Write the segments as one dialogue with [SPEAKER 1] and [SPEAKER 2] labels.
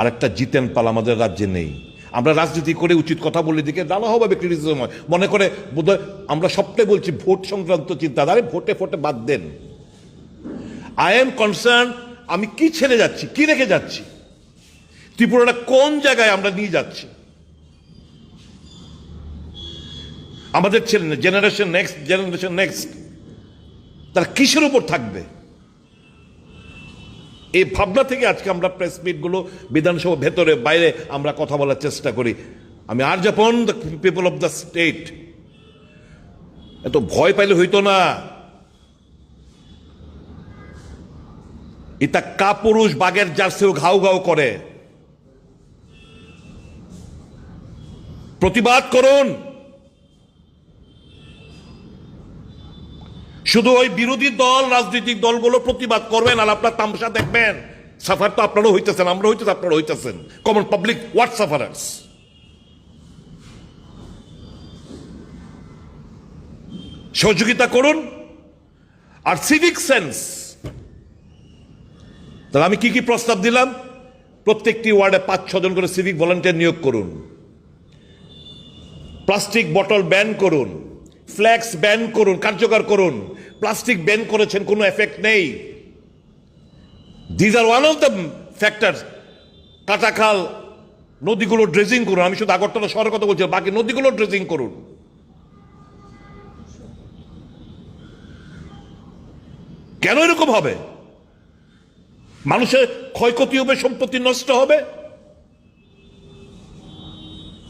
[SPEAKER 1] আরেকটা জিতেন পাল আমাদের রাজ্যে নেই। আমরা রাজনীতি করে উচিত কথা বলে দিকে নানাভাবে ক্রিটিসিজম হয়। মনে করে বোধহয় আমরা সবটাই বলছি, ভোট সংক্রান্ত চিন্তাধারে ভোটে ফোটে বাদ দেন। আই এম কনসার্ন আমি কি ছেড়ে যাচ্ছি, কি রেখে যাচ্ছি? ত্রিপুরাটা কোন জায়গায় আমরা নিয়ে যাচ্ছি? আমাদের ছেলে জেনারেশন নেক্সট জেনারেশন নেক্সট তারা কিসের উপর থাকবে? এই ভাবনা থেকে আজকে আমরা প্রেস মিটগুলো বিধানসভা ভেতরে, বাইরে আমরা কথা বলার চেষ্টা করি। আমি আর যাপন the people of the state এত ভয় পাইলে হইতো না। ইতা কাপুরুষ বাগের জার্সিও ঘাউ ঘাউ করে। প্রতিবাদ করুন। শুধু ওই বিরোধী দল, রাজনৈতিক দলগুলো প্রতিবাদ করবেন আর আপনার তামসা দেখবেন। সাফার তো আপনারও হইতেছেন আমরা হইতেছে আপনারা হইতেছেন। কমন পাবলিক হোয়াট সাফারার্স সহযোগিতা করুন আর সিভিক সেন্স তাহলে আমি কি কি প্রস্তাব দিলাম? প্রত্যেকটি ওয়ার্ডে পাঁচ ছজন করে সিভিক ভলান্টিয়ার নিয়োগ করুন। প্লাস্টিক বটল ব্যান করুন। ফ্ল্যাক্স ব্যান করুন, কার্যকর করুন। প্লাস্টিক ব্যান করেছেন, কোনো এফেক্ট নেই। These are one of the factor Katakhal নদীগুলো ড্রেজিং করুন। আমি শুধু আগরতলা শহরের কথা বলছি, বাকি নদীগুলো ড্রেজিং করুন। কেন এরকম হবে? মানুষের ক্ষয়ক্ষতি হবে, সম্পত্তি নষ্ট হবে?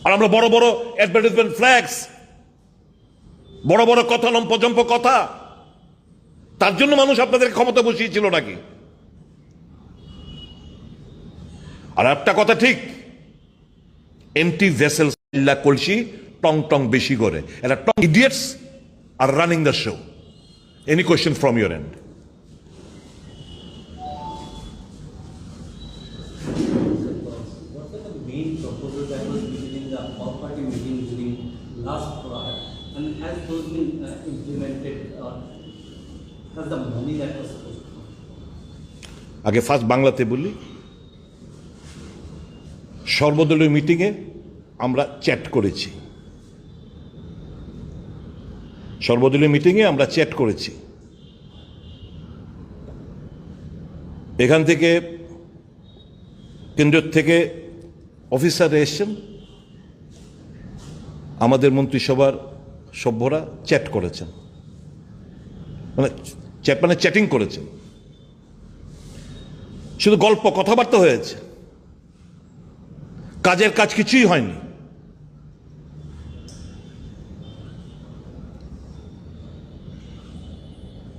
[SPEAKER 1] আর আমরা বড় বড় অ্যাডভার্টাইজমেন্ট ফ্ল্যাক্স বড় বড় কথা লম্পজম্প কথা তার জন্য মানুষ আপনাদের ক্ষমতা বসিয়েছিল নাকি? আর একটা কথা ঠিক এমটি ভেসেলস কলসি টং টং বেশি করে। এরা টং idiots
[SPEAKER 2] are running the show any question from your end
[SPEAKER 1] আগে ফার্স্ট বাংলাতে বলি। সর্বদলীয় মিটিংয়ে আমরা চ্যাট করেছি। সর্বদলীয় মিটিংয়ে আমরা চ্যাট করেছি। এখান থেকে কেন্দ্র থেকে অফিসার এসছেন। আমাদের মন্ত্রিসভার সভ্যরা চ্যাট করেছেন। মানে চ্যাট মানে চ্যাটিং করেছেন। শুধু গল্প, কথাবার্তা হয়েছে। কাজের কাজ কিছুই হয়নি।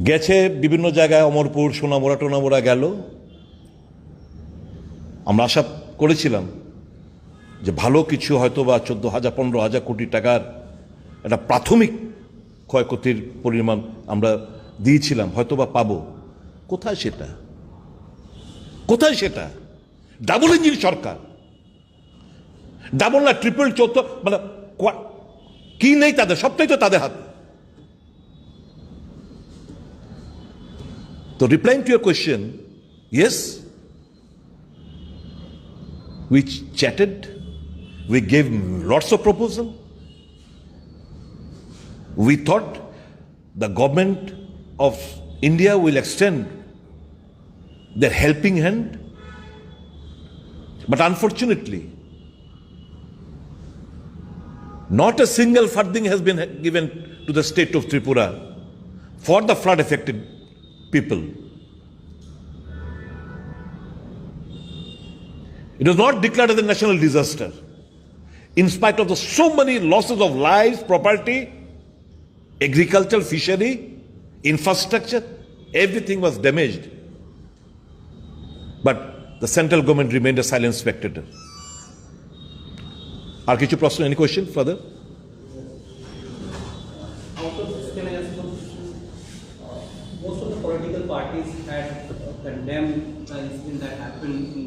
[SPEAKER 1] গেছে বিভিন্ন জায়গায়, অমরপুর, সোনামোড়া, টোনামোড়া গেল। আমরা আশা করেছিলাম যে ভালো কিছু হয়তো বা চোদ্দ হাজার, পনেরো হাজার কোটি টাকার একটা প্রাথমিক ক্ষয়ক্ষতির পরিমাণ আমরা দিয়েছিলাম হয়তো বা পাবো। কোথায় সেটা? কোথায় সেটা? ডাবল ইঞ্জিন সরকার। ডাবল না ট্রিপল চৌথ মানে কি নেই তাদের? সবটাই তো তাদের হাতে। তো replying to your question yes ch- chatted, we gave lots of proposal. We thought the government of india will extend their helping hand but unfortunately not a single funding has been given to the state of tripura for the flood affected people It was not declared as a national disaster. In spite of the so many losses of lives, property, agriculture, fishery, infrastructure, everything was damaged. But the central government remained a silent spectator. আর কিছু প্রশ্ন any question father
[SPEAKER 2] Out of this, can I ask one question? Uh, Most of the political parties had uh, condemned the incident that happened in